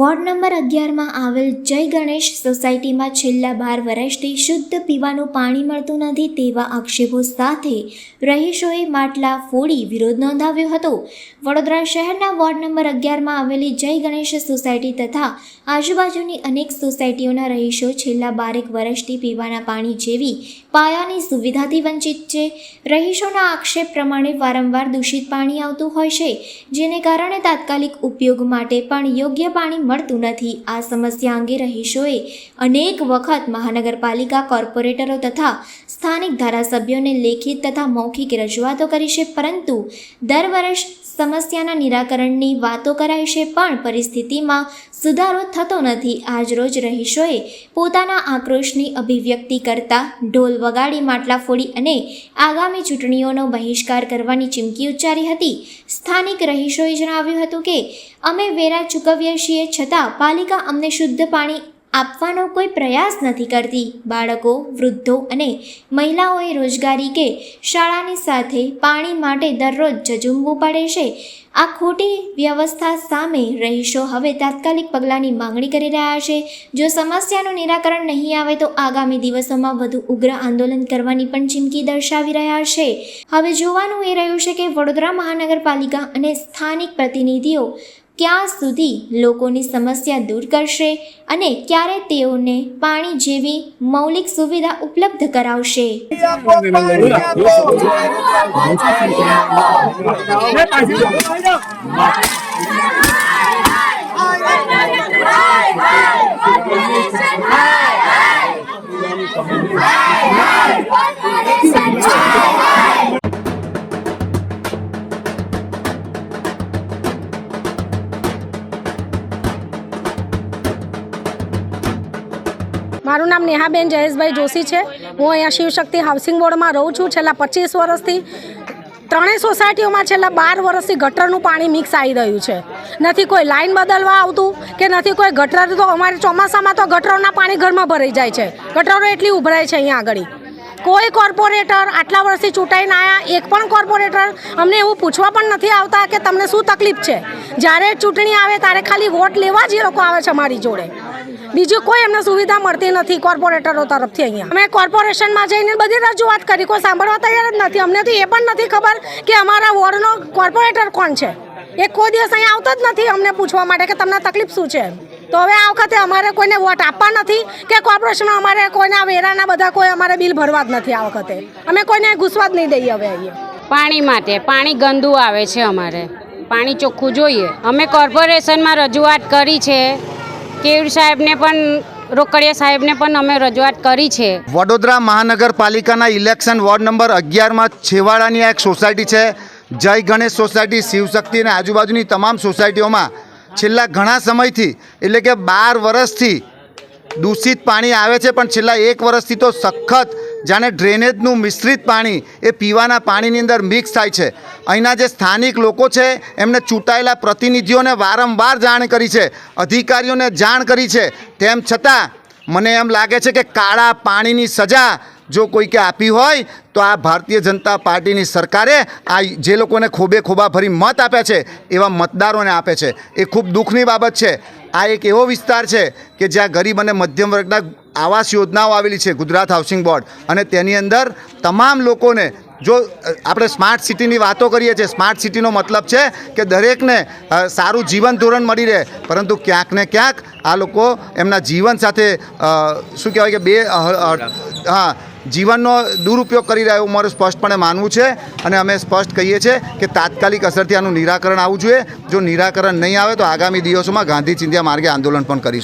Ward number અગિયારમાં આવેલ જય ગણેશ સોસાયટીમાં છેલ્લા બાર વર્ષથી શુદ્ધ પીવાનું પાણી મળતું નથી તેવા આક્ષેપો સાથે રહીશોએ માટલા ફોડી વિરોધ નોંધાવ્યો હતો. વડોદરા શહેરના વોર્ડ નંબર અગિયારમાં આવેલી જય ગણેશ સોસાયટી તથા આજુબાજુની અનેક સોસાયટીઓના રહીશો છેલ્લા બારેક વર્ષથી પીવાના પાણી જેવી પાયાની સુવિધાથી વંચિત છે. રહીશોના આક્ષેપ પ્રમાણે વારંવાર દૂષિત પાણી આવતું હોય છે, જેને કારણે તાત્કાલિક ઉપયોગ માટે પણ યોગ્ય પાણી મળતું નથી. આ સમસ્યા અંગે રહીશોએ અનેક વખત મહાનગરપાલિકા કોર્પોરેટરો તથા સ્થાનિક ધારાસભ્યોને લેખિત તથા મૌખિક રજૂઆતો કરી છે, પરંતુ દર વર્ષ સમસ્યાના નિરાકરણની વાતો કરાય છે પણ પરિસ્થિતિમાં સુધારો થતો નથી. આજરોજ રહીશોએ પોતાના આક્રોશની અભિવ્યક્તિ કરતા ઢોલ વગાડી, માટલા ફોડી અને આગામી ચૂંટણીઓનો બહિષ્કાર કરવાની ચીમકી ઉચ્ચારી હતી. સ્થાનિક રહીશોએ જણાવ્યું હતું કે, અમે વેરા ચૂકવીએ છીએ, છતાં પાલિકા અમને શુદ્ધ પાણી આપવાનો કોઈ પ્રયાસ નથી કરતી. બાળકો, વૃદ્ધો અને મહિલાઓએ રોજગારી કે શાળાની સાથે પાણી માટે દરરોજ ઝઝુમવું પડે છે. આ ખોટી વ્યવસ્થા સામે રહીશો હવે તાત્કાલિક પગલાંની માંગણી કરી રહ્યા છે. જો સમસ્યાનું નિરાકરણ નહીં આવે તો આગામી દિવસોમાં વધુ ઉગ્ર આંદોલન કરવાની પણ ચીમકી દર્શાવી રહ્યા છે. હવે જોવાનું એ રહ્યું છે કે વડોદરા મહાનગરપાલિકા અને સ્થાનિક પ્રતિનિધિઓ ક્યાં સુધી લોકોની સમસ્યા દૂર કરશે અને ક્યારે તેઓને પાણી જેવી મૌલિક સુવિધા ઉપલબ્ધ કરાવશે? મારું નામ નેહાબેન જયેશભાઈ જોશી છે. હું અહીંયા શિવશક્તિ હાઉસિંગ બોર્ડમાં રહું છું. છેલ્લા પચીસ વર્ષથી ત્રણેય સોસાયટીઓમાં છેલ્લા બાર વર્ષથી ગટરનું પાણી મિક્સ આવી રહ્યું છે. નથી કોઈ લાઈન બદલવા આવતું કે નથી કોઈ ગટર તો અમારે ચોમાસામાં તો ગટરોના પાણી ઘરમાં ભરાઈ જાય છે. ગટરો એટલી ઉભરાય છે અહીંયા આગળ. કોઈ કોર્પોરેટર આટલા વર્ષથી ચૂંટાઈને આવ્યા એક પણ કોર્પોરેટર અમને એવું પૂછવા પણ નથી આવતા કે તમને શું તકલીફ છે? જ્યારે ચૂંટણી આવે ત્યારે ખાલી વોટ લેવા જ એ લોકો આવે છે અમારી જોડે. બીજું કોઈ એમને સુવિધા મળતી નથી કોર્પોરેટરો તરફથી અહીંયા. અમે કોર્પોરેશનમાં જઈને બધી રજૂઆત કરી. કોઈ સાંભળવા તૈયાર જ નથી. અમને તો એ પણ નથી ખબર કે અમારા વોર્ડનો કોર્પોરેટર કોણ છે. એ કોઈ દિવસ અહીંયા આવતો જ નથી અમને પૂછવા માટે કે તમને તકલીફ શું છે તો હવે આ વખતે અમારે કોઈને વોટ આપવા નથી કે કોર્પોરેશનમાં અમારે કોઈના વેરાના બધા કોઈ અમારે બિલ ભરવા જ નથી આ વખતે. અમે કોઈને ઘૂસવા જ નહીં દઈએ હવે અહીંયા. પાણી માટે. પાણી ગંદુ આવે છે અમારે. પાણી ચોખ્ખું જોઈએ. અમે કોર્પોરેશનમાં રજૂઆત કરી છે. કેવડ સાહેબને પણ, રોકડિયા સાહેબને પણ અમે રજૂઆત કરી છે. વડોદરા મહાનગરપાલિકાના ઇલેક્શન વોર્ડ નંબર અગિયારમાં છેવાડાની એક સોસાયટી છે. જય ગણેશ સોસાયટી શિવશક્તિ અને આજુબાજુની તમામ સોસાયટીઓમાં છેલ્લા ઘણા સમયથી, એટલે કે બાર વર્ષથી દૂષિત પાણી આવે છે, પણ છેલ્લા એક વર્ષથી તો સખત જાણે ડ્રેનેજનું મિશ્રિત પાણી એ પીવાના પાણીની અંદર મિક્સ થાય છે. અહીંના જે સ્થાનિક લોકો છે, એમને ચૂંટાયેલા પ્રતિનિધિઓને વારંવાર જાણ કરી છે, અધિકારીઓને જાણ કરી છે. તેમ છતાં, મને એમ લાગે છે કે કાળા પાણીની સજા જો કોઈકે આપી હોય, તો આ ભારતીય જનતા પાર્ટીની સરકારે આ જે લોકોને ખોબે ખોબા ભરી મત આપ્યા છે, એવા મતદારોને આપે છે. એ ખૂબ દુઃખની બાબત છે. આ એક એવો વિસ્તાર છે કે જ્યાં ગરીબ અને મધ્યમ વર્ગના આવાસ યોજનાઓ આવેલી છે, ગુજરાત હાઉસિંગ બોર્ડ અને તેની અંદર તમામ લોકોને જો આપણે સ્માર્ટ સિટીની વાતો કરીએ છીએ સ્માર્ટ સિટીનો મતલબ છે કે દરેકને સારું જીવન ધોરણ મળી રહે. પરંતુ ક્યાંક ને ક્યાંક આ લોકો એમના જીવન સાથે શું કહેવાય કે બે હા, જીવનનો દુરુપયોગ કરી રહ્યા એવું મારું સ્પષ્ટપણે માનવું છે. અને અમે સ્પષ્ટ કહીએ છીએ કે તાત્કાલિક અસરથી આનું નિરાકરણ આવવું જોઈએ. જો નિરાકરણ નહીં આવે તો આગામી દિવસોમાં ગાંધી ચિંધ્યા માર્ગે આંદોલન પણ કરીશું.